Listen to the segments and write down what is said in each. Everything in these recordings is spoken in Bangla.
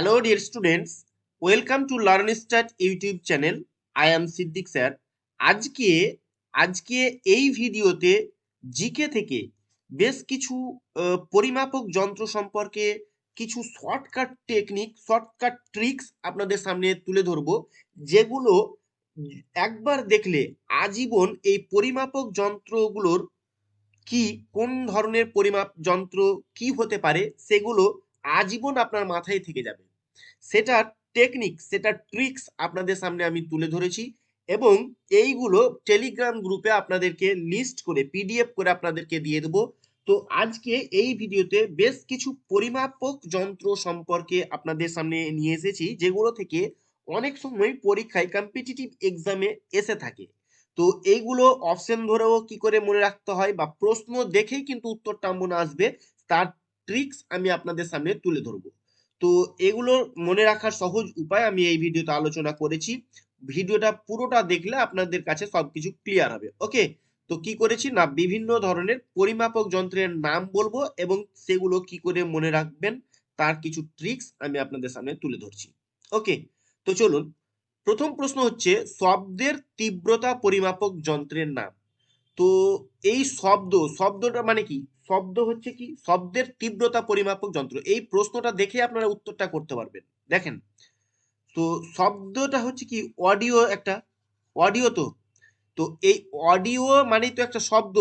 Hello dear students, welcome to LearnStat YouTube channel I am Siddique sir আজকে আজকে এই ভিডিওতে জিকে থেকে বেশ কিছু পরিমাপক যন্ত্র সম্পর্কে কিছু শর্টকাট টেকনিক শর্টকাট ট্রিক্স আপনাদের সামনে তুলে ধরবো যেগুলো একবার দেখলে আজীবন এই পরিমাপক যন্ত্রগুলোর কি কোন ধরনের পরিমাপ যন্ত্র কি হতে পারে সেগুলো আজীবন আপনার মাথায় থেকে যাবে। সেটার টেকনিক সেটার ট্রিক্স আপনাদের সামনে আমি তুলে ধরেছি এবং এইগুলো টেলিগ্রাম গ্রুপে আপনাদেরকে লিস্ট করে পিডিএফ করে আপনাদেরকে দিয়ে দেবো। তো আজকে এই ভিডিওতে বেশ কিছু পরিমাপক যন্ত্র সম্পর্কে আপনাদের সামনে নিয়ে এসেছি, যেগুলো থেকে অনেক সময় পরীক্ষায় কম্পিটিটিভ এক্সামে এসে থাকে। তো এইগুলো অপশন ধরেও কি করে মনে রাখতে হয় বা প্রশ্ন দেখেই কিন্তু উত্তরটা মনে আসবে, তার ট্রিক্স আমি আপনাদের সামনে তুলে ধরবো। তো এগুলো মনে রাখার সহজ উপায় আমি এই ভিডিওতে আলোচনা করেছি। ভিডিওটা পুরোটা দেখলে আপনাদের কাছে সবকিছু ক্লিয়ার হবে। ওকে তো কি করেছি না, বিভিন্ন ধরনের পরিমাপক যন্ত্রের নাম বলব এবং সেগুলো কি করে মনে রাখবেন, তার কিছু ট্রিক্স আমি আপনাদের সামনে তুলে ধরছি। ওকে তো চলুন, প্রথম প্রশ্ন হচ্ছে, শব্দের তীব্রতা পরিমাপক যন্ত্রের নাম। তো এই শব্দ, শব্দটা মানে কি? শব্দ হচ্ছে কি? শব্দের তীব্রতা পরিমাপক যন্ত্র। এই প্রশ্নটা দেখে আপনারা উত্তরটা করতে পারবেন। দেখেন, তো শব্দটা হচ্ছে কি? অডিও একটা, অডিও তো। তো এই অডিও মানেই তো একটা শব্দ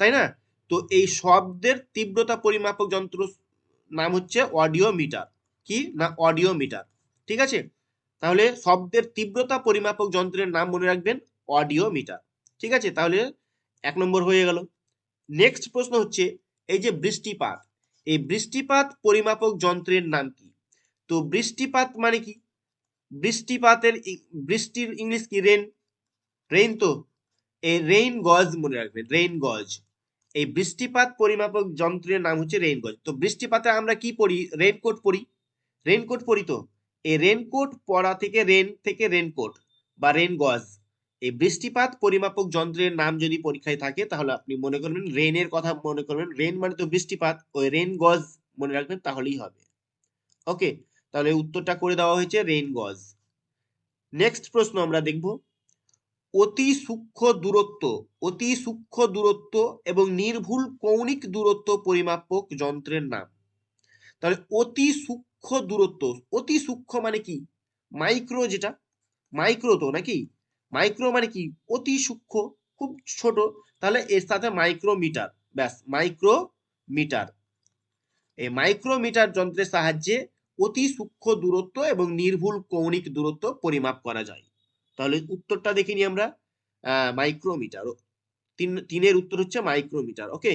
তাই না? তো এই শব্দের তীব্রতা পরিমাপক যন্ত্র নাম হচ্ছে অডিও মিটার কি? না অডিও মিটার ঠিক আছে? তাহলে শব্দের তীব্রতা পরিমাপক যন্ত্রের নাম মনে রাখবেন অডিও মিটার ঠিক আছে? তাহলে এক নম্বর হয়ে গেল। নেক্সট প্রশ্ন হচ্ছে, এই যে বৃষ্টিপাত, এই বৃষ্টিপাত পরিমাপক যন্ত্রের নাম কি? তো বৃষ্টিপাত মানে কি? বৃষ্টিপাতের বৃষ্টির ইংলিশ কি? রেন রেইন তো? এই রেইন গজ মনে রাখবেন রেইন গজ এই বৃষ্টিপাত পরিমাপক যন্ত্রের নাম হচ্ছে রেইন গজ তো বৃষ্টিপাতে আমরা কি পড়ি? রেইনকোট পড়ি। রেইনকোট পড়ি তো? এই রেইনকোট পরা থেকে রেন থেকে রেইনকোট বা রেইন গজ এই বৃষ্টিপাত পরিমাপক যন্ত্রের নাম যদি পরীক্ষায় থাকে, তাহলে আপনি মনে করবেন রেনের কথা মনে করবেন। রেন মানে তো বৃষ্টিপাত, ওই রেন গজ মনে রাখবেন, তাহলেই হবে। ওকে তাহলে উত্তরটা করে দেওয়া হয়েছে রেইন গজ নেক্সট প্রশ্ন আমরা দেখব। অতি সূক্ষ্ম দূরত্ব, অতি সূক্ষ্ম দূরত্ব এবং নির্ভুল কৌণিক দূরত্ব পরিমাপক যন্ত্রের নাম। তাহলে অতি সূক্ষ্ম দূরত্ব, অতি সূক্ষ্ম মানে কি? মাইক্রো যেটা মাইক্রো তো নাকি? মাইক্রো মানে কি? অতি সূক্ষ্ম, খুব ছোট, তাহলে এর সাথে মাইক্রোমিটার ব্যাস মাইক্রোমিটার এই মাইক্রোমিটার যন্ত্রের সাহায্যে অতি সূক্ষ্ম দূরত্ব এবং নির্ভুল কৌণিক দূরত্ব পরিমাপ করা যায়। তাহলে উত্তরটা দেখিনি আমরা। মাইক্রোমিটার তিন, তিনের উত্তর হচ্ছে মাইক্রোমিটার ওকে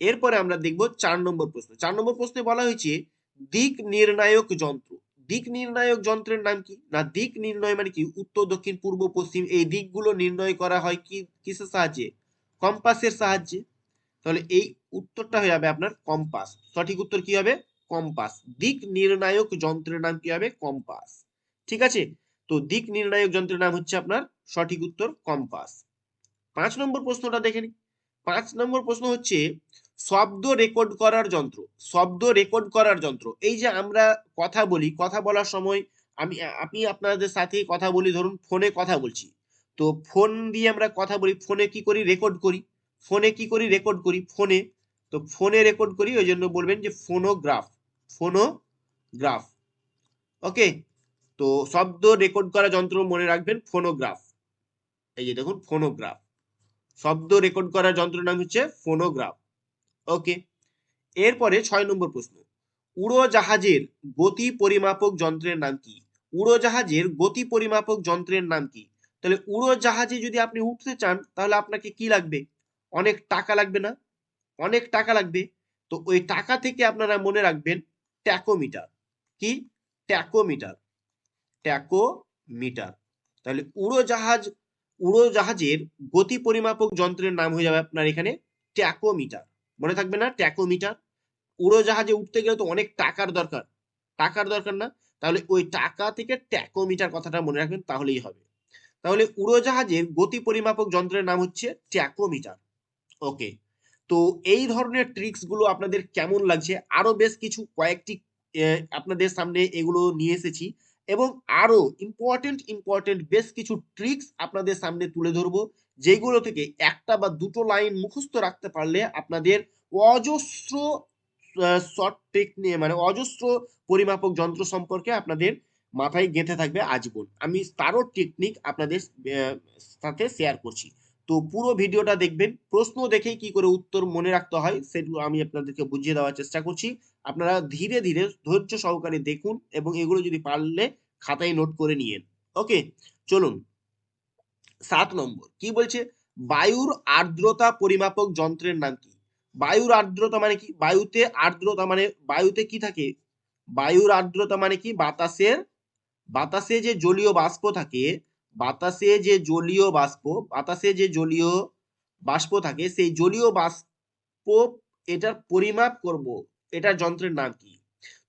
এরপরে আমরা দেখব চার নম্বর প্রশ্ন। চার নম্বর প্রশ্নে বলা হয়েছে, দিক নির্ণায়ক যন্ত্র। দিক নির্ণায়ক যন্ত্রের নাম কি? না, দিক নির্ণয় মানে কি? উত্তর, দক্ষিণ, পূর্ব, পশ্চিম, এই দিকগুলো নির্ণয় করা হয় কি, কিসের সাহায্যে? কম্পাসের সাহায্যে। তাহলে এই উত্তরটা হয়ে যাবে আপনার কম্পাস। সঠিক উত্তর কি হবে? কম্পাস। দিক নির্ণায়ক যন্ত্রের নাম কি হবে? কম্পাস। ঠিক আছে? তো দিক নির্ণায়ক যন্ত্রের নাম হচ্ছে আপনার সঠিক উত্তর কম্পাস। পাঁচ নম্বর প্রশ্নটা দেখে নিই। পাঁচ নম্বর প্রশ্ন হচ্ছে শব্দ রেকর্ড করার যন্ত্র, শব্দ রেকর্ড করার যন্ত্র। এই যে আমরা কথা বলি, কথা বলার সময় আমি আমি আপনাদের সাথে কথা বলি, ধরুন ফোনে কথা বলছি। তো ফোন দিয়ে আমরা কথা বলি ফোনে কি করি? রেকর্ড করি। ফোনে কি করি? রেকর্ড করি ফোনে তো ফোনে রেকর্ড করি, ওই জন্য বলবেন যে ফোনোগ্রাফ ফোনোগ্রাফ ওকে তো শব্দ রেকর্ড করা যন্ত্র মনে রাখবেন ফোনোগ্রাফ এই যে দেখুন ফোনোগ্রাফ শব্দ রেকর্ড করার যন্ত্রের নাম হচ্ছে ফোনোগ্রাফ ওকে এরপরে ছয় নম্বর প্রশ্ন। উড়োজাহাজের গতি পরিমাপক যন্ত্রের নাম কি? উড়োজাহাজের গতি পরিমাপক যন্ত্রের নাম কি? তাহলে উড়োজাহাজে যদি আপনি উঠতে চান, তাহলে আপনাকে কি লাগবে? অনেক টাকা লাগবে না? অনেক টাকা লাগবে। তো ওই টাকা থেকে আপনারা মনে রাখবেন ট্যাকোমিটার। কি? ট্যাকোমিটার। ট্যাকোমিটার। তাহলে উড়োজাহাজ, উড়োজাহাজের গতি পরিমাপক যন্ত্রের নাম হয়ে যাবে আপনার এখানে ট্যাকোমিটার। মনে থাকবে না ট্যাকোমিটার উড়োজাহাজে উঠতে গেলে তো অনেক টাকার দরকার। টাকার দরকার না? তাহলে ওই টাকা থেকে ট্যাকোমিটার কথাটা মনে রাখবেন, তাহলেই হবে। তাহলে উড়োজাহাজের গতি পরিমাপক যন্ত্রের নাম হচ্ছে ট্যাকোমিটার ওকে, তো এই ধরনের ট্রিক্সগুলো আপনাদের কেমন লাগছে? আরও বেশ কিছু, কয়েকটি আপনাদের সামনে এগুলো নিয়ে এসেছি। এবং আরও ইম্পর্টেন্ট ইম্পর্টেন্ট বেশ কিছু ট্রিক্স আপনাদের সামনে তুলে ধরবো। যেগুলো থেকে একটা বা দুটো লাইন মুখস্থ রাখতে পারলে আপনাদের অজস্র শর্ট ট্রিক নিয়ে মানে অজস্র পরিমাপক যন্ত্র সম্পর্কে আপনাদের মাথায় গেঁথে থাকবে আজীবন। আমি তারও টেকনিক আপনাদের সাথে শেয়ার করছি। তো পুরো ভিডিওটা দেখবেন, প্রশ্ন দেখেই কি করে উত্তর মনে রাখতে হয় সেগুলো আমি আপনাদেরকে বুঝিয়ে দেওয়ার চেষ্টা করছি। আপনারা ধীরে ধীরে ধৈর্য সহকারে দেখুন এবং এগুলো যদি পারলে খাতায় নোট করে নিয়েন। ওকে চলুন। সাত নম্বর। কি বলছে? বায়ুর আর্দ্রতা পরিমাপক যন্ত্রের নাম কি? বায়ুর আর্দ্রতা মানে কি? বায়ুতে আর্দ্রতা মানে বায়ুতে কি থাকে? বায়ুর আর্দ্রতা মানে কি? বাতাসের, বাতাসে যে জলীয় বাষ্প থাকে, বাতাসে যে জলীয় বাষ্প, বাতাসে যে জলীয় বাষ্প থাকে, সেই জলীয় বাষ্প এটার পরিমাপ করব। এটার যন্ত্রের নাম কি?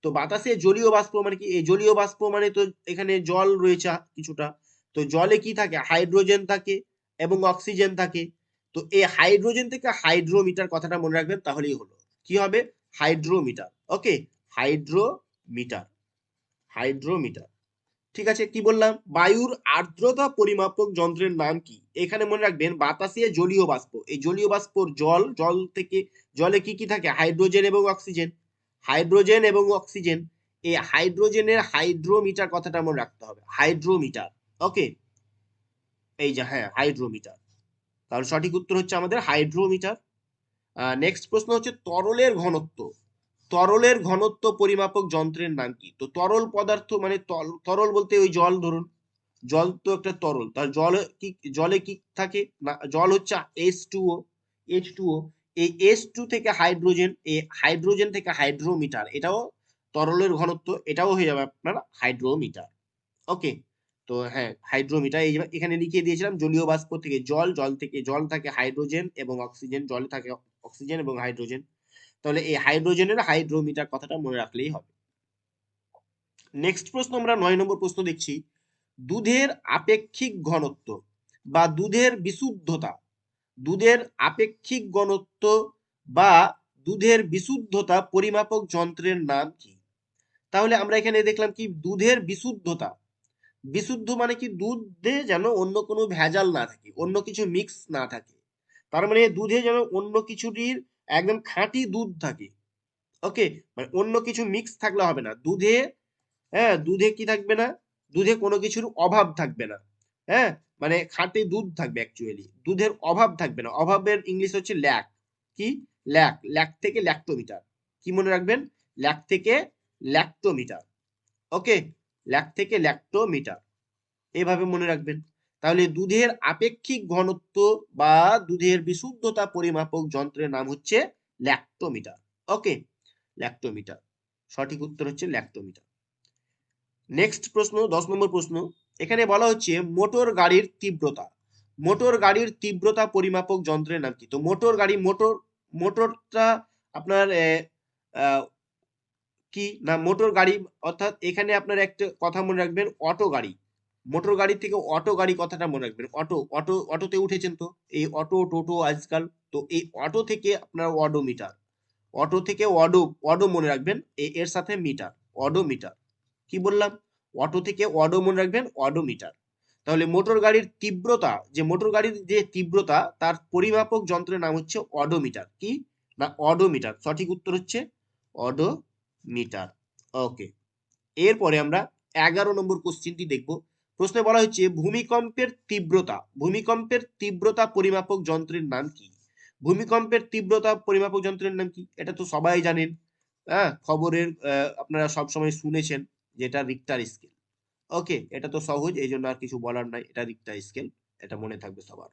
তো বাতাসে জলীয় বাষ্প মানে কি? এই জলীয় বাষ্প মানে তো এখানে জল রয়েছে কিছুটা। তো জলে কি থাকে? হাইড্রোজেন থাকে এবং অক্সিজেন থাকে। তো এই হাইড্রোজেন থেকে হাইড্রোমিটার কথাটা মনে রাখবেন, তাহলেই হলো। কি হবে? হাইড্রোমিটার। Okay, hydrometer. হাইড্রোমিটার। ঠিক আছে, কি বললাম? বায়ুর আর্দ্রতা পরিমাপক যন্ত্রের নাম কি? এখানে মনে রাখবেন, বাতাসে জলীয় বাষ্প। এই জলীয় বাষ্পর জল জল থেকে, জলে কি কি থাকে? হাইড্রোজেন এবং অক্সিজেন। হাইড্রোজেন এবং অক্সিজেন। এই হাইড্রোজেনের হাইড্রোমিটার কথাটা মনে রাখতে হবে। হাইড্রোমিটার। ওকে এই যে হ্যাঁ হাইড্রোমিটার তাহলে সঠিক উত্তর হচ্ছে আমাদের হাইড্রোমিটার নেক্সট প্রশ্ন হচ্ছে তরলের ঘনত্ব। তরলের ঘনত্ব পরিমাপক যন্ত্রের নাম কি? তো তরল পদার্থ মানে তরল বলতে ওই জল ধরুন। জল তো একটা তরল। তার জলে কি জলে কি থাকে? না, জল হচ্ছে S two O H two O এই এইচ টু থেকে হাইড্রোজেন এই হাইড্রোজেন থেকে হাইড্রোমিটার এটাও তরলের ঘনত্ব, এটাও হয়ে যাবে আপনার হাইড্রোমিটার ওকে তো হ্যাঁ হাইড্রোমিটার এই এখানে লিখিয়ে দিয়েছিলাম জলীয় বাষ্প থেকে জল জল থেকে, জল থাকে হাইড্রোজেন এবং অক্সিজেন, জলে থাকে অক্সিজেন এবং হাইড্রোজেন। তাহলে এই হাইড্রোজেনের হাইড্রোমিটার কথাটা মনে রাখলেই হবে। নেক্সট প্রশ্ন আমরা নয় নম্বর প্রশ্ন দেখছি। দুধের আপেক্ষিক ঘনত্ব বা দুধের বিশুদ্ধতা, দুধের আপেক্ষিক ঘনত্ব বা দুধের বিশুদ্ধতা পরিমাপক যন্ত্রের নাম কি? তাহলে আমরা এখানে দেখলাম কি? দুধের বিশুদ্ধতা বিশুদ্ধ মানে কি দুধে যেন অন্য কোনো ভেজাল না থাকে, অন্য কিছু মিক্স না থাকে। তার মানে দুধে যেন অন্য কিছুটির একদম খাঁটি দুধ থাকে। ওকে মানে অন্য কিছু মিক্স থাকলে হবে না। দুধে হ্যাঁ দুধে কি থাকবে না? দুধে কোনো কিছুর অভাব থাকবে না। হ্যাঁ মানে খাঁটি দুধ থাকবে অ্যাকচুয়ালি দুধের অভাব থাকবে না। অভাবের ইংলিশ হচ্ছে ল্যাক কি? ল্যাক ল্যাক থেকে ল্যাক্টোমিটার কি মনে রাখবেন? ল্যাক থেকে ল্যাক্টোমিটার ওকে ল্যাক থেকে ল্যাক্টোমিটার। এভাবে মনে রাখবেন। তাহলে দুধের আপেক্ষিক ঘনত্ব বা দুধের বিশুদ্ধতা পরিমাপক যন্ত্রের নাম হচ্ছে ল্যাক্টোমিটার। ওকে, ল্যাক্টোমিটার। সঠিক উত্তর হচ্ছে ল্যাক্টোমিটার। নেক্সট প্রশ্ন, দশ নম্বর প্রশ্ন। এখানে বলা হচ্ছে মোটর গাড়ির তীব্রতা। মোটর গাড়ির তীব্রতা পরিমাপক যন্ত্রের নাম কি? তো মোটর গাড়ি, মোটর, মোটরটা আপনার কি? না, মোটর গাড়ি, অর্থাৎ এখানে আপনার একটা কথা মনে রাখবেন, অটো গাড়ি। মোটর গাড়ি থেকে অটো গাড়ি কথাটা মনে রাখবেন। অটো অটো, অটোতে উঠেছেন তো? এই অটো, টোটো আজকাল, তো এই অটো থেকে আপনার অডো মিটার অটো থেকে অডো অডো মনে রাখবেন এর সাথে মিটার অডো মিটার কি বললাম? অটো থেকে অডো মনে রাখবেন অডো মিটার তাহলে মোটর গাড়ির তীব্রতা, যে মোটর গাড়ির যে তীব্রতা, তার পরিমাপক যন্ত্রের নাম হচ্ছে অডোমিটার। কি? না, অডোমিটার। সঠিক উত্তর হচ্ছে অডোমিটার ওকে। এরপরে আমরা এগারো নম্বর কোশ্চিনটি দেখব। প্রশ্নে বলা হচ্ছে, ভূমিকম্পের তীব্রতা ভূমিকম্পের তীব্রতা পরিমাপক যন্ত্রের নাম কি? ভূমিকম্পের তীব্রতা পরিমাপক যন্ত্রের নাম কি? এটা তো সবাই জানেন। হ্যাঁ খবরের আপনারা সবসময় শুনেছেন যেটা রিক্টার স্কেল ওকে, এটা তো সহজ এই জন্য আর কিছু বলার নাই। এটা রিক্টার স্কেল এটা মনে থাকবে সবার।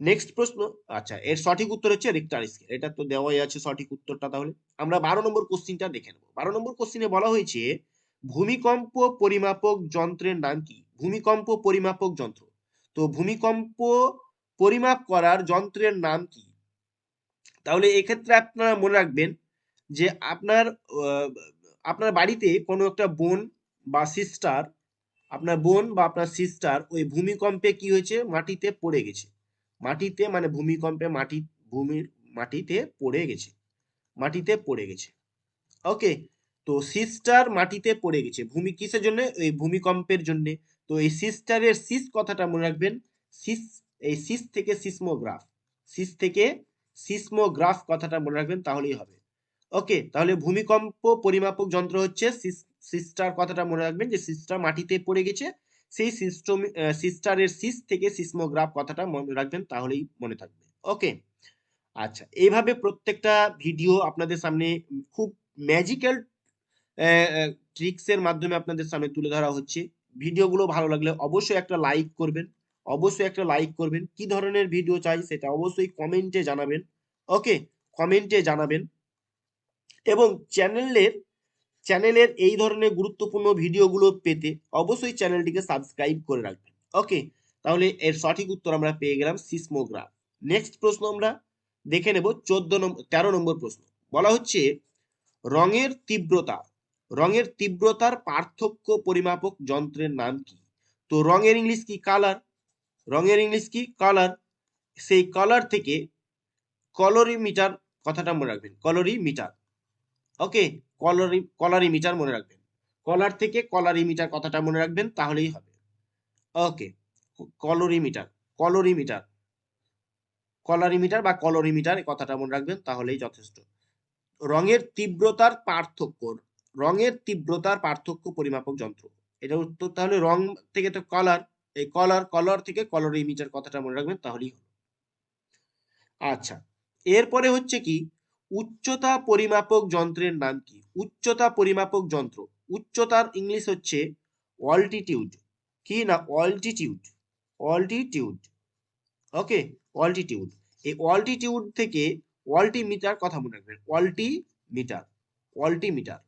নেক্সট প্রশ্ন আচ্ছা এর সঠিক উত্তর হচ্ছে রিক্টার স্কেল এটা তো দেওয়াই আছে সঠিক উত্তরটা তাহলে। আমরা বারো নম্বর কোশ্চিনটা দেখে নেব। বারো নম্বর কোশ্চিনে বলা হয়েছে, ভূমিকম্প পরিমাপক যন্ত্রের নাম কি? ভূমিকম্প পরিমাপক যন্ত্র। তো ভূমিকম্প পরিমাপ করার যন্ত্রের নাম কি? তাহলে এক্ষেত্রে আপনারা মনে রাখবেন যে আপনার আপনার বাড়িতে কোনো একটা বোন বা সিস্টার আপনার বোন বা আপনার সিস্টার ওই ভূমিকম্পে কি হয়েছে? মাটিতে পড়ে গেছে। মাটিতে মানে ভূমিকম্পে মাটি ভূমির মাটিতে পড়ে গেছে। মাটিতে পড়ে গেছে। ওকে তো সিস্টার মাটিতে পড়ে গেছে। ভূমি কিসের জন্য? এই ভূমিকম্পের জন্য। তো এই সিস্টারের সিস কথাটা মনে রাখবেন। সিস, এই সিস থেকে সিসমোগ্রাফ। সিস থেকে সিসমোগ্রাফ কথাটা মনে রাখবেন, তাহলেই হবে। ওকে তাহলে ভূমিকম্প পরিমাপক যন্ত্র হচ্ছে সিস্টার কথাটা মনে রাখবেন যে সিস্টার মাটিতে পড়ে গেছে, সেই সিস্টম সিস্টারের সিস থেকে সিসমোগ্রাফ কথাটা মনে রাখবেন তাহলেই মনে থাকবে। ওকে আচ্ছা এইভাবে প্রত্যেকটা ভিডিও আপনাদের সামনে খুব ম্যাজিক্যাল ট্রিক্সের মাধ্যমে আপনাদের সামনে তুলে ধরা হচ্ছে। ভিডিওগুলো ভালো লাগলে অবশ্যই একটা লাইক করবেন, অবশ্যই একটা লাইক করবেন। কি ধরনের ভিডিও চাই সেটা অবশ্যই কমেন্টে জানাবেন। ওকে কমেন্টে জানাবেন। এবং চ্যানেলের চ্যানেলের এই ধরনের গুরুত্বপূর্ণ ভিডিওগুলো পেতে অবশ্যই চ্যানেলটিকে সাবস্ক্রাইব করে রাখবেন। ওকে, তাহলে এর সঠিক উত্তর আমরা পেয়ে গেলাম সিসমোগ্রাফ। নেক্সট প্রশ্ন আমরা দেখে নেব চোদ্দ নম্বর তেরো নম্বর প্রশ্ন। বলা হচ্ছে, রঙের তীব্রতা, রঙের তীব্রতার পার্থক্য পরিমাপক যন্ত্রের নাম কি? তো রঙের ইংলিশ কি কালার? রঙের ইংলিশ কি কালার? সেই কালার থেকে কলোরিমিটার, কথাটা মনে রাখবেন, কলোরিমিটার। ওকে, কলারি, কলারিমিটার মনে রাখবেন। কলার থেকে কলারিমিটার কথাটা মনে রাখবেন, তাহলেই হবে। ওকে, কলোরিমিটার কলোরিমিটার। কলারিমিটার বা কলোরিমিটার কথাটা মনে রাখবেন, তাহলেই যথেষ্ট। রঙের তীব্রতার পার্থক্য, রঙের তীব্রতার পার্থক্য পরিমাপক যন্ত্র। এটা উত্তর তাহলে রং থেকে তো কালার, এই কলার কলার থেকে কলোরিমিটার কথাটা মনে রাখবেন, তাহলেই হলো আচ্ছা এরপরে হচ্ছে কি উচ্চতা পরিমাপক যন্ত্রের নাম কি? উচ্চতা পরিমাপক যন্ত্র। উচ্চতার ইংলিশ হচ্ছে অল্টিটিউড কি না? অল্টিটিউড অল্টিটিউড ওকে অল্টিটিউড এই অল্টিটিউড থেকে অল্টিমিটার কথা মনে রাখবেন। অল্টিমিটার অল্টিমিটার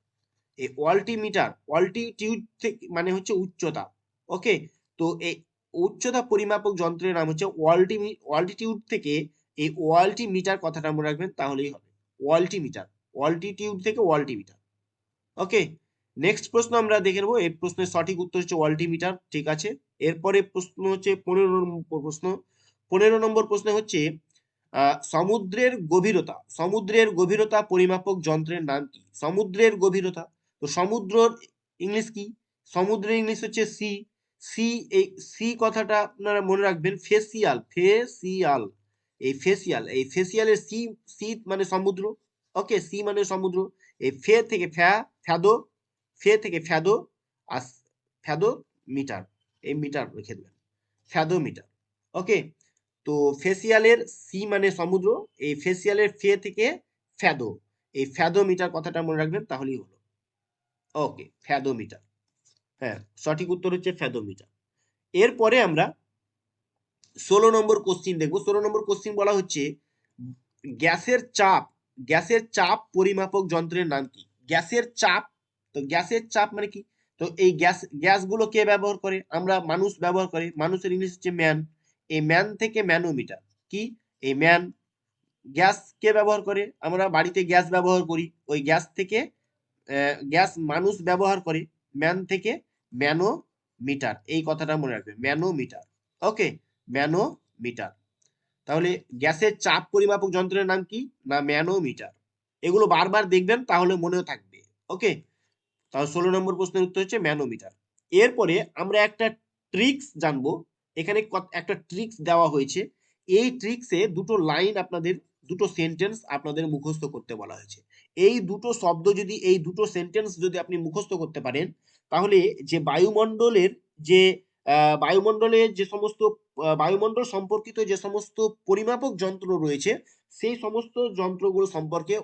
এই অল্টিমিটার অল্টিটিউড থেকে মানে হচ্ছে উচ্চতা। ওকে তো এই উচ্চতা পরিমাপক যন্ত্রের নাম হচ্ছে অল্টিমি অল্টিটিউড থেকে এই ওয়াল্টিমিটার কথাটা মনে রাখবেন, তাহলেই হবে। ওয়াল্টিমিটার অল্টিটিউড থেকে ওয়াল্টিমিটার। ওকে নেক্সট প্রশ্ন আমরা দেখে নেব। এই প্রশ্নের সঠিক উত্তর হচ্ছে ওয়াল্টিমিটার। ঠিক আছে? এরপরে প্রশ্ন হচ্ছে পনেরো নম্বর প্রশ্ন। পনেরো নম্বর প্রশ্ন হচ্ছে সমুদ্রের গভীরতা। সমুদ্রের গভীরতা পরিমাপক যন্ত্রের নাম কি? সমুদ্রের গভীরতা। তো সমুদ্রর ইংলিশ কি? সমুদ্রের ইংলিশ হচ্ছে সি। সি এই সি কথাটা আপনারা মনে রাখবেন। Facial facial. এই ফেসিয়াল এই ফেসিয়ালের সি সি মানে সমুদ্র। ওকে সি মানে সমুদ্র। এই ফে থেকে ফ্যা, ফ্যাদো, ফে থেকে ফ্যাদো, আর ফ্যাদো মিটার। এই মিটার রেখে দেবেন ফ্যাদো মিটার। ওকে তো ফেসিয়ালের সি মানে সমুদ্র। এই ফেসিয়ালের ফে থেকে ফ্যাদো। এই ফ্যাদো মিটার কথাটা মনে রাখবেন, তাহলেই হলো। Okay fathometer. হ্যাঁ সঠিক উত্তর হচ্ছে ফ্যাদো মিটার। এরপরে আমরা ষোলো নম্বর কোশ্চিন দেখব, ষোলো নম্বর কোশ্চিন বলা হচ্ছে, গ্যাসের চাপ গ্যাসের চাপ পরিমাপক যন্ত্রের নাম কি? গ্যাসের চাপ, তো গ্যাসের চাপ মানে কি? তো এই গ্যাস, গ্যাসগুলো কে ব্যবহার করে? আমরা মানুষ ব্যবহার করে, মানুষের ইংলিশ হচ্ছে ম্যান, এই ম্যান থেকে ম্যানোমিটার, কি? এই ম্যান, গ্যাস কে ব্যবহার করে? আমরা বাড়িতে গ্যাস ব্যবহার করি, ওই গ্যাস থেকে গ্যাস মানুষ ব্যবহার করে, ম্যান থেকে ম্যানোমিটার, এই কথাটা মনে রাখবে, ম্যানোমিটার ওকে ম্যানোমিটার। তাহলে গ্যাসের চাপ পরিমাপক যন্ত্রের নাম কি? না, ম্যানোমিটার। এগুলো বারবার দেখবেন, তাহলে মনেও থাকবে। ওকে তাহলে ষোলো নম্বর প্রশ্নের উত্তর হচ্ছে ম্যানোমিটার। এরপরে আমরা একটা ট্রিক্স জানব। এখানে একটা ট্রিক্স দেওয়া হয়েছে। এই ট্রিক্সে দুটো লাইন আপনাদের, দুটো সেন্টেন্স আপনাদের মুখস্থ করতে বলা হয়েছে। এই দুটো শব্দ যদি, এই দুটো সেন্টেন্স যদি আপনি মুখস্থ করতে পারেন, তাহলে যে বায়ুমণ্ডলের যে বায়ুমণ্ডলে যে সমস্ত বায়ুমণ্ডল সম্পর্কিত যে সমস্ত পরিমাপক যন্ত্র রয়েছে, সেই সমস্ত যন্ত্রগুলো সম্পর্কে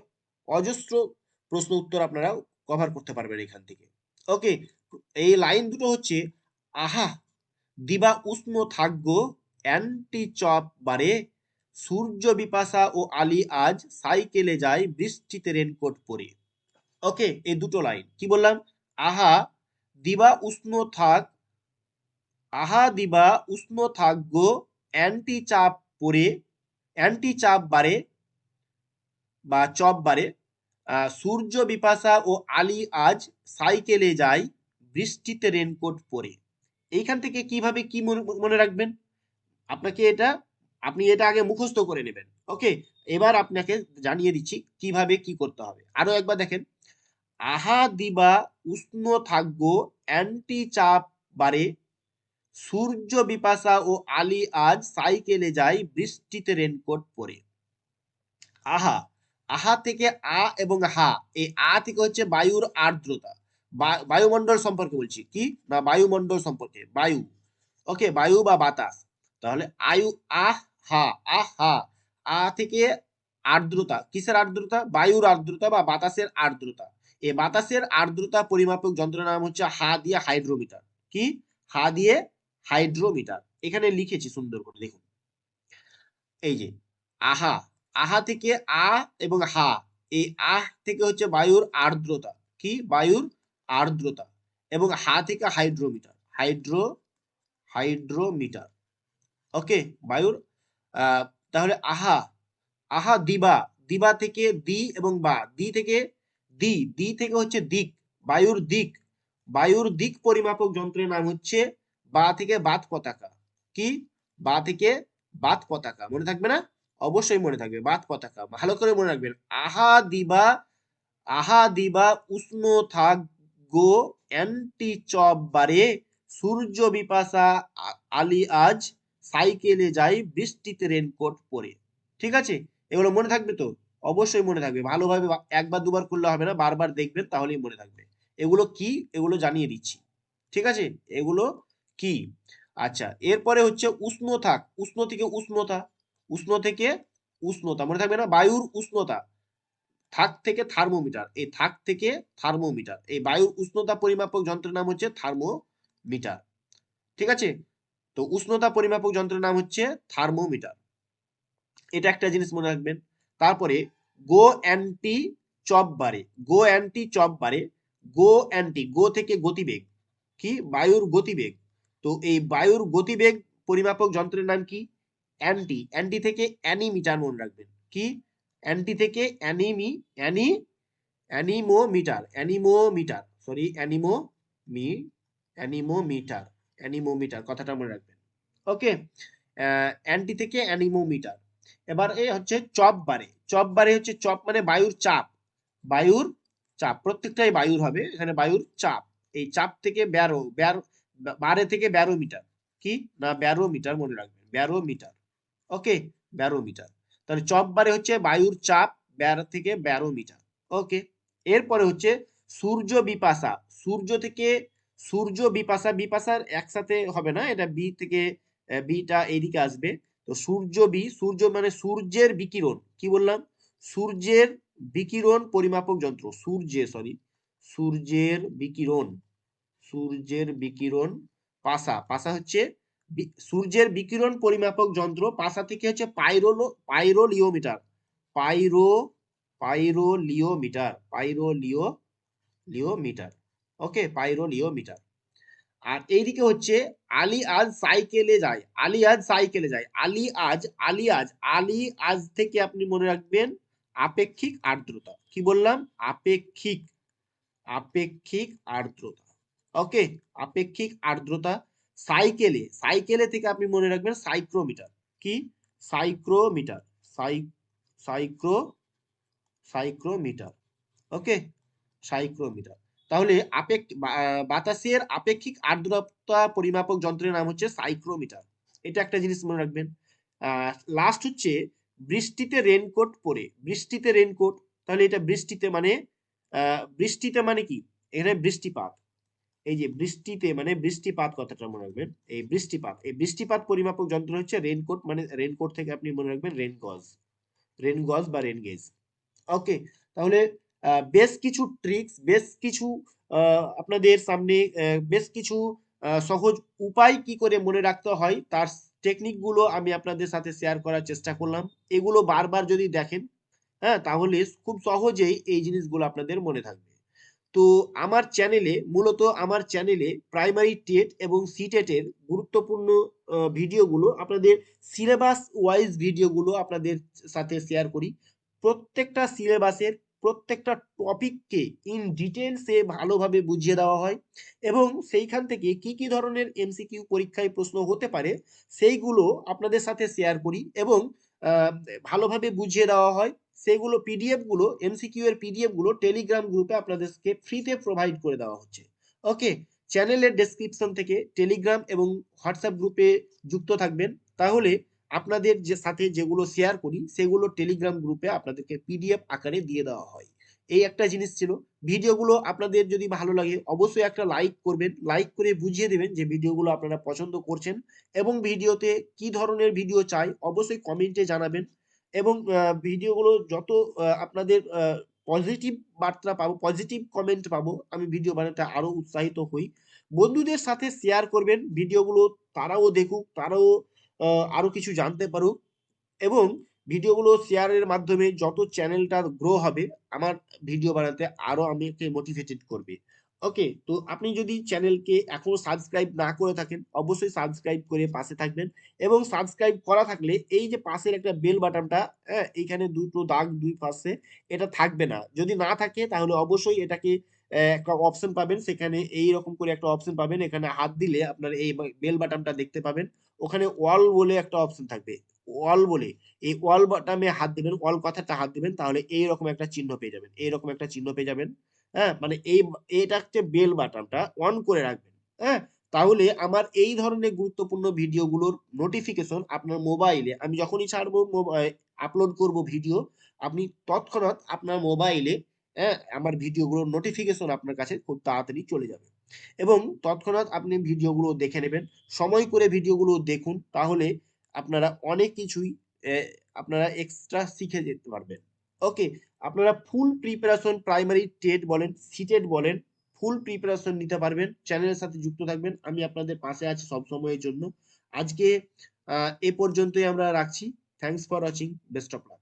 অজস্র প্রশ্ন উত্তর আপনারা কভার করতে পারবেন এখান থেকে। ওকে এই লাইন দুটো হচ্ছে, আহা, দিবা উষ্ণ থাকব অ্যান্টি চপ বারে সূর্য বিপাশা ও আলী আজ সাইকেলে যায় বৃষ্টিতে রেনকোট পরে। ওকে এই দুটো লাইন কি বললাম? আহা, দিবা উষ্ণ থাক আহা দিবা উষ্ণ থাকব অ্যান্টি চাপ পরে অ্যান্টি চাপ বারে বা চপ বারে সূর্য বিপাশা ও আলী আজ সাইকেলে যায় বৃষ্টিতে রেনকোট পরে। এইখান থেকে কীভাবে কি মনে রাখবেন? আপনাকে এটা, আপনি এটা আগে মুখস্থ করে নেবেন। ওকে, এবার আপনাকে জানিয়ে দিচ্ছি কীভাবে কি করতে হবে। আরও একবার দেখেন। আহা দিবা উষ্ণ থাকব অ্যান্টি চাপ বাড়ে সূর্য বিপাশা ও আলী আজ সাইকেলে যায় বৃষ্টিতে রেনকোট পরে। আহা আহা থেকে আ এবং হা, এই আ থেকে হচ্ছে বায়ুর আর্দ্রতা। বায়ুমণ্ডল সম্পর্কে বলছি। কি? না বায়ুমণ্ডল সম্পর্কে। বায়ু। ওকে, বায়ু বা বাতাস। তাহলে আয়ু আহ, হা আহ, হা। আ থেকে আর্দ্রতা। কিসের আর্দ্রতা? বায়ুর আর্দ্রতা বা বাতাসের আর্দ্রতা। এই বাতাসের আর্দ্রতা পরিমাপক যন্ত্রের নাম হচ্ছে হা দিয়ে হাইড্রোমিটার। কি? হা দিয়ে হাইড্রোমিটার। এখানে লিখেছি সুন্দর করে, দেখুন। এই যে, আহা আহা থেকে আ এবং হা, এই আহ থেকে হচ্ছে বায়ুর আর্দ্রতা। কি? বায়ুর আর্দ্রতা এবং হা থেকে হাইড্রোমিটার। Hydro, hydrometer. ওকে, বায়ুর তাহলে আহা আহা দিবা দিবা থেকে দি এবং বা, দি থেকে দি দি থেকে হচ্ছে দিক, বায়ুর দিক। বায়ুর দিক পরিমাপক যন্ত্রের নাম হচ্ছে বা থেকে বাত পতাকা। কি? বা থেকে বাত পতাকা। মনে থাকবে না? অবশ্যই মনে থাকবে। বাত পতাকা। ভালো করে মনে রাখবেন। আহা দিবা আহা দিবা উষ্ণ থাক গো অ্যান্টি চপ বারে। সূর্য বিপাশা আলী আজ সাইকেলে যাই বৃষ্টিতে রেনকোট পরে। ঠিক আছে? এগুলো মনে থাকবে তো? অবশ্যই মনে থাকবে। ভালোভাবে একবার দুবার করলে হবে না। বারবার দেখবেন তাহলেই মনে থাকবে। এগুলো কি? এগুলো জানিয়ে দিচ্ছি। ঠিক আছে? এগুলো কি? আচ্ছা এরপরে হচ্ছে উষ্ণ থাক উষ্ণ থেকে উষ্ণতা। উষ্ণ থেকে উষ্ণতা। মনে থাকবে না? বায়ুর উষ্ণতা। থাক থেকে থার্মোমিটার। এই থাক থেকে থার্মোমিটার। এই বায়ুর উষ্ণতা পরিমাপক যন্ত্রের নাম হচ্ছে থার্মোমিটার। ঠিক আছে? তো উষ্ণতা পরিমাপক যন্ত্রের নাম হচ্ছে থার্মোমিটার। এটা একটা জিনিস মনে রাখবেন। তারপরে, গো অ্যান্টি চপ বারে। গো অ্যান্টি চপ বারে। গো অ্যান্টি, গো থেকে গতিবেগ। কি? বায়ুর গতিবেগ। তো এই বায়ুর গতিবেগ পরিমাপক যন্ত্রের নাম কি? অ্যান্টি অ্যান্টি থেকে অ্যানিমিটার মনে রাখবেন। কি? অ্যান্টি থেকে anemo, ane, anemometer anemometer. Sorry anemo me anemometer anemometer, কথাটা মনে রাখবেন। ওকে? অ্যান্টি থেকে অ্যানিমোমিটার। এবার এ হচ্ছে চপ বারে। চপ বারে হচ্ছে চপ মানে বায়ুর চাপ। বায়ুর চাপ। প্রত্যেকটাই বায়ুর হবে। এখানে বায়ুর চাপ। এই চাপ থেকে ব্যারো ব্যারো বারে থেকে ব্যারো মিটার কি? না ব্যারো মিটার মনে রাখবেন barometer okay barometer তাহলে চপ বারে হচ্ছে বায়ুর চাপ, ব্যারো থেকে ব্যারো মিটার ওকে এরপরে হচ্ছে সূর্য বিপাশা, সূর্য থেকে সূর্য বিপাশা, বিপাশার একসাথে হবে না, এটা বি থেকে বিটা এইদিকে আসবে। তো সূর্য বি, সূর্য মানে সূর্যের বিকিরণ, কি বললাম? সূর্যের বিকিরণ পরিমাপক যন্ত্র সূর্যের সরি সূর্যের বিকিরণ। সূর্যের বিকিরণ পাশা পাশা হচ্ছে সূর্যের বিকিরণ পরিমাপক যন্ত্র। পাশা থেকে হচ্ছে পাইরোলো পাইরোলিওমিটার। পাইরো পাইরোলিওমিটার। পাইরোলিও লিওমিটার। ওকে, পাইরোলিওমিটার। আর এইদিকে হচ্ছে আলী আজ সাইকেলে যায়। আলী আজ সাইকেলে যায়। আলী আজ আলী আজ আলী আজ থেকে আপনি মনে রাখবেন আপেক্ষিক আর্দ্রতা। কি বললাম? আপেক্ষিক। আপেক্ষিক আর্দ্রতা। ওকে, আপেক্ষিক আর্দ্রতা সাইকেলে সাইকেলে থেকে আপনি মনে রাখবেন সাইক্রোমিটার কি? সাইক্রোমিটার সাই সাইক্রো সাইক্রোমিটার ওকে সাইক্রোমিটার তাহলে আপেক্ষ বাতাসের আপেক্ষিক আর্দ্রতা পরিমাপক যন্ত্রের নাম হচ্ছে সাইক্রোমিটার এটা একটা জিনিস মনে রাখবেন। লাস্ট হচ্ছে বৃষ্টিতে রেনকোট পরে। বৃষ্টিতে রেনকোট তাহলে এটা বৃষ্টিতে মানে বৃষ্টিতে মানে কি? এখানে বৃষ্টিপাত। এই যে বৃষ্টিতে মানে বৃষ্টিপাত কথাটা মনে রাখবেন, এই বৃষ্টিপাত এই বৃষ্টিপাত পরিমাপক যন্ত্র হচ্ছে রেনকোট মানে রেনকোট থেকে আপনি মনে রাখবেন রেন গজ রেন গজ বা রেন গেজ ওকে তাহলে বেশ কিছু ট্রিক্স বেশ কিছু আপনাদের সামনে বেশ কিছু সহজ উপায় কি করে মনে রাখতে হয়, তার টেকনিকগুলো আমি আপনাদের সাথে শেয়ার করার চেষ্টা করলাম। এগুলো বারবার যদি দেখেন হ্যাঁ তাহলে খুব সহজেই এই জিনিসগুলো আপনাদের মনে থাকবে। তো আমার চ্যানেলে মূলত আমার চ্যানেলে প্রাইমারি টেট এবং সিটেটের গুরুত্বপূর্ণ ভিডিওগুলো আপনাদের সিলেবাস ওয়াইজ ভিডিওগুলো আপনাদের সাথে শেয়ার করি। প্রত্যেকটা সিলেবাসের প্রত্যেকটা টপিককে ইন ডিটেলসে ভালোভাবে বুঝিয়ে দেওয়া হয় এবং সেইখান থেকে কি কি ধরনের এমসিকিউ পরীক্ষায় প্রশ্ন হতে পারে, সেইগুলো আপনাদের সাথে শেয়ার করি এবং ভালোভাবে বুঝিয়ে দেওয়া হয়। সেগুলো পিডিএফগুলো এমসিকিউ এর পিডিএফগুলো টেলিগ্রাম গ্রুপে আপনাদেরকে ফ্রিতে প্রোভাইড করে দেওয়া হচ্ছে। ওকে চ্যানেলের ডেসক্রিপশন থেকে টেলিগ্রাম এবং হোয়াটসঅ্যাপ গ্রুপে যুক্ত থাকবেন। তাহলে আপনাদের যে সাথে যেগুলো শেয়ার করি, সেগুলো টেলিগ্রাম গ্রুপে আপনাদেরকে পিডিএফ আকারে দিয়ে দেওয়া হয়। এই একটা জিনিস ছিল। ভিডিওগুলো আপনাদের যদি ভালো লাগে অবশ্যই একটা লাইক করবেন। লাইক করে বুঝিয়ে দেবেন যে ভিডিওগুলো আপনারা পছন্দ করছেন এবং ভিডিওতে কি ধরনের ভিডিও চাই অবশ্যই কমেন্টে জানাবেন এবং ভিডিওগুলো যত আপনাদের পজিটিভ বার্তা পাবো পজিটিভ কমেন্ট পাবো আমি ভিডিও বানাতে আরও উৎসাহিত হই। বন্ধুদের সাথে শেয়ার করবেন ভিডিওগুলো তারাও দেখুক তারাও আহ, আরও কিছু জানতে পারুক এবং ভিডিওগুলো শেয়ারের মাধ্যমে যত চ্যানেলটা গ্রো হবে, আমার ভিডিও বানাতে আরও আমাকে মোটিভেটেড করবে। ওকে তো আপনি যদি চ্যানেলকে এখনও সাবস্ক্রাইব না করে থাকেন, অবশ্যই সাবস্ক্রাইব করে পাশে থাকবেন এবং সাবস্ক্রাইব করা থাকলে এই যে পাশের একটা বেল বাটনটা হ্যাঁ এইখানে দুটো দাগ দুই পাশে, এটা থাকবে না। যদি না থাকে, তাহলে অবশ্যই এটাকে একটা অপশন পাবেন। সেখানে এই রকম করে একটা অপশন পাবেন। এখানে হাত দিলে আপনার এই বেল বাটনটা দেখতে পাবেন। ওখানে অল বলে একটা অপশন থাকবে। অল বলে, এই অল বাটনে হাত দেবেন অল কথাটা হাত দেবেন, তাহলে এইরকম একটা চিহ্ন পেয়ে যাবেন, এইরকম একটা চিহ্ন পেয়ে যাবেন হ্যাঁ? মানে এই এটা হচ্ছে বেল বাটনটা অন করে রাখবেন হ্যাঁ? তাহলে আমার এই ধরনের গুরুত্বপূর্ণ ভিডিওগুলোর নোটিফিকেশন আপনার মোবাইলে আমি যখনই ছাড়বো আপলোড করব ভিডিও আপনি তৎক্ষণাৎ আপনার মোবাইলে হ্যাঁ? আমার ভিডিওগুলোর নোটিফিকেশন আপনার কাছে খুব তাড়াতাড়ি চলে যাবে। এবং তৎক্ষণাৎ আপনি ভিডিওগুলো দেখে নেবেন, সময় করে ভিডিওগুলো দেখুন, তাহলে আপনারা অনেক কিছুই আপনারা এক্সট্রা শিখে যেতে পারবেন। ওকে আপনারা ফুল প্রিপারেশন প্রাইমারি টেট বলেন সিটেট বলেন ফুল প্রিপারেশন নিতে পারবেন। চ্যানেলের সাথে যুক্ত থাকবেন। আমি আপনাদের পাশে আছি সব সময়ের জন্য। আজকে এ পর্যন্তই আমরা রাখছি। Thanks for watching best of luck